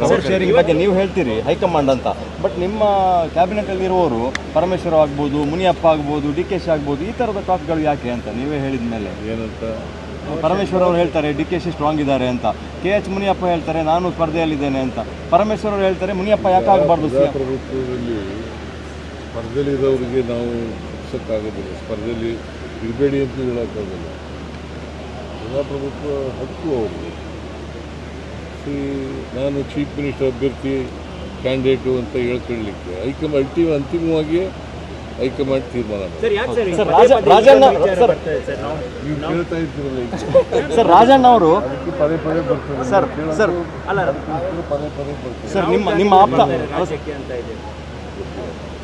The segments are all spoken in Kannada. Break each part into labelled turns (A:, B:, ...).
A: ಪವರ್ ಶೇರಿಂಗ್ ಬಗ್ಗೆ ನೀವು ಹೇಳ್ತೀರಿ ಹೈಕಮಾಂಡ್ ಅಂತ. ಬಟ್ ನಿಮ್ಮ ಕ್ಯಾಬಿನೆಟ್ ಅಲ್ಲಿ ಇರುವವರು ಪರಮೇಶ್ವರ ಆಗ್ಬೋದು ಮುನಿಯಪ್ಪ ಆಗ್ಬೋದು ಡಿ ಕೆ ಶಿ ಆಗ್ಬೋದು ಈ ಥರದ ಟಾಕ್ಗಳು ಯಾಕೆ ಅಂತ ನೀವೇ ಹೇಳಿದ ಮೇಲೆ.
B: ಏನಂತ?
A: ಪರಮೇಶ್ವರ್ ಅವರು ಹೇಳ್ತಾರೆ ಡಿ ಕೆ ಶಿ ಸ್ಟ್ರಾಂಗ್ ಇದ್ದಾರೆ ಅಂತ. ಕೆ ಎಚ್ ಮುನಿಯಪ್ಪ ಹೇಳ್ತಾರೆ ನಾನು ಸ್ಪರ್ಧೆಯಲ್ಲಿದ್ದೇನೆ ಅಂತ. ಪರಮೇಶ್ವರ್ ಅವರು ಹೇಳ್ತಾರೆ ಮುನಿಯಪ್ಪ ಯಾಕೆ ಆಗಬಾರ್ದು
B: ಸ್ಪರ್ಧೆಯಲ್ಲಿ ಸ್ಪರ್ಧೆಯಲ್ಲಿರೋರಿಗೆ ನಾವು ಆಗೋದಿಲ್ಲ ಸ್ಪರ್ಧೆಯಲ್ಲಿ ಇರಬೇಡಿ ಅಂತ ಹೇಳೋಕ್ಕಾಗಲ್ಲ. ಪ್ರಜಾಪ್ರಭುತ್ವ ಹಕ್ಕು ಅವರು ಸಿ ನಾನು ಚೀಫ್ ಮಿನಿಸ್ಟರ್ ಅಭ್ಯರ್ಥಿ ಕ್ಯಾಂಡಿಡೇಟು ಅಂತ ಹೇಳ್ಕೊಳ್ಳಿಕ್ಕೆ ಹೈಕಮಾಂಡ್ ಅಲ್ಟಿ ಅಂತಿಮವಾಗಿ ಹೈಕಮಾಂಡ್ ತೀರ್ಮಾನ ಮಾಡಿ
C: ಸರ್ ಯಾಕೆ ಸರ್
A: ಸರ್, ರಾಜಣ್ಣ ಸರ್
B: ನೀವು ಕೇಳ್ತಾ ಇದ್ದೀರಲ್ಲ
A: ಸರ್ ರಾಜಣ್ಣ ಅವರು
B: ಅದಕ್ಕೆ ಪದೇ ಪದೇ ಬರ್ತದೆ
A: ಸರ್ ಸರ್
C: ಅಲ್ಲ
B: ಪದೇ ಪದೇ ಬರ್ತದೆ.
A: ಸರ್ ನಿಮ್ಮ ನಿಮ್ಮ ಆಪ್ತ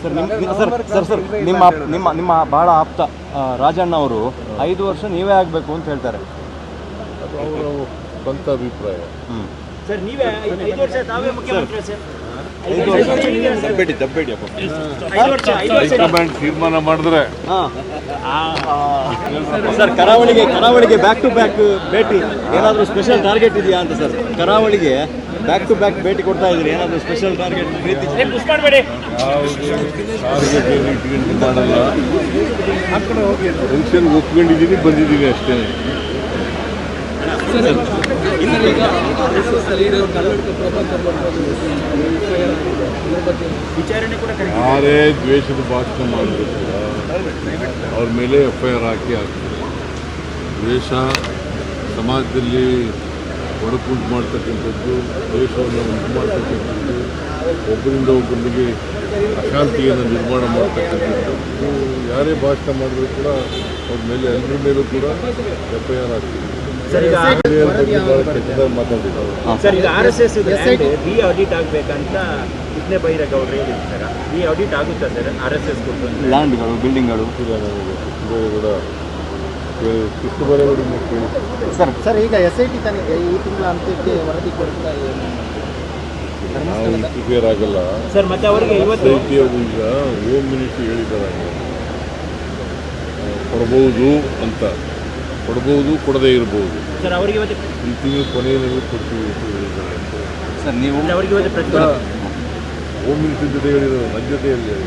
A: ಸರ್ ನಿಮ್ಮ ಸರ್ ಸರ್ ಸರ್ ನಿಮ್ಮ ನಿಮ್ಮ ನಿಮ್ಮ ಭಾಳ ಆಪ್ತ ರಾಜಣ್ಣ ಅವರು ಐದು ವರ್ಷ ನೀವೇ ಆಗಬೇಕು ಅಂತ ಹೇಳ್ತಾರೆ.
B: ಅದು ಅವರ ಸ್ವಂತ ಅಭಿಪ್ರಾಯ.
A: ಹ್ಞೂ
C: ಸರ್ ನೀವೇ ಐದು ವರ್ಷ ತಾವೇ ಮುಖ್ಯಮಂತ್ರಿ ಸರ್.
A: ದಬ್ಬೇಡಿ ದಬ್ಬೇಡಿ
B: ತೀರ್ಮಾನ ಮಾಡಿದ್ರೆ
A: ಸರ್ ಕರಾವಳಿಗೆ ಕರಾವಳಿಗೆ ಬ್ಯಾಕ್ ಟು ಬ್ಯಾಕ್ ಭೇಟಿ. ಏನಾದರೂ ಸ್ಪೆಷಲ್ ಟಾರ್ಗೆಟ್ ಇದೆಯಾ ಅಂತ ಸರ್? ಕರಾವಳಿಗೆ ಬ್ಯಾಕ್ ಟು ಬ್ಯಾಕ್ ಭೇಟಿ ಕೊಡ್ತಾ ಇದ್ರಿ ಏನಾದರೂ ಸ್ಪೆಷಲ್ ಟಾರ್ಗೆಟ್ ರೀತಿ
C: ಮಾಡಬೇಡಿ
B: ಟಾರ್ಗೆಟ್ ಏನು ಇಟ್ಕೊಂಡು ಮಾಡಲ್ಲ ಫಂಕ್ಷನ್ ಒಪ್ಕೊಂಡಿದ್ದೀನಿ ಬಂದಿದ್ದೀವಿ ಅಷ್ಟೇ ಯಾರೇ ದ್ವೇಷದ ಭಾಷಣ ಮಾಡಬೇಕು ಅವ್ರ ಮೇಲೆ ಎಫ್ ಐ ಆರ್ ಹಾಕಿ ಹಾಕ್ತಾರೆ. ದ್ವೇಷ ಸಮಾಜದಲ್ಲಿ ಒಡಕುಂಟು ಮಾಡ್ತಕ್ಕಂಥದ್ದು, ದ್ವೇಷವನ್ನು ಉಂಟು ಮಾಡ್ತಕ್ಕಂಥದ್ದು, ಒಬ್ಬರಿಂದ ಒಬ್ಬರಿಗೆ ಅಶಾಂತಿಯನ್ನು ನಿರ್ಮಾಣ ಮಾಡ್ತಕ್ಕಂಥದ್ದು, ಯಾರೇ ಭಾಷಣ ಮಾಡಿದ್ರು ಕೂಡ ಅವ್ರ ಮೇಲೆ ಎಲ್ಲರ ಮೇಲೂ ಕೂಡ ಎಫ್ ಐ ಆರ್ ಆಗ್ತದೆ
C: ಸರ್ ಈಗ R S S re audit ಆಗ್ಬೇಕಂತ ಇದ್ನೇ ಬೈರೇಗೌಡರು ಹೇಳಿರ್ತಾರೆ ರಿ ಆಡಿಟ್ ಆಗುತ್ತಾ ಸರ್ ಆರ್ ಎಸ್ ಎಸ್ ಕೊಟ್ಟು?
A: ಲ್ಯಾಂಡ್ಗಳು ಬಿಲ್ಡಿಂಗ್ಗಳು ಸರ್
D: ಸರ್ ಈಗ ಎಸ್ ಐ ಟಿ ತನಿಖೆ ಈ ತಿಂಗಳ ಅಂತ್ಯಕ್ಕೆ ವರದಿ ಕೊಡ್ತಾ
B: ಆಗಲ್ಲ
C: ಸರ್ ಮತ್ತೆ ಅವರಿಗೆ ಇವತ್ತು
B: ಈಗ ಹೋಮ್ ಮಿನಿಸ್ಟ್ರಿ ಹೇಳಿದ್ದಾರೆ. ಕೊಡ್ಬೋದು ಅಂತ. ಕೊಡ್ಬೋದು ಕೊಡದೇ ಇರ್ಬೋದು.
C: ಸರ್ ಅವರಿಗೆ ಇವತ್ತು
B: ಈ ತಿಂಗಳು ಕೊನೆಯಲ್ಲಿ ಕೊಡ್ತೀವಿ ಅಂತ ಹೇಳಿದ್ದಾರೆ. ಅಂತ
A: ಸರ್ ನೀವು
C: ಅವರಿಗೆ ಇವತ್ತು ಪ್ರತಿಭಟನೆ
B: ಹೋಮ್. ಮಿನಿಸ್ಟ್ರಿ ಜೊತೆ ಹೇಳಿರೋ ನನ್ನ ಹೇಳಿದ್ದಾರೆ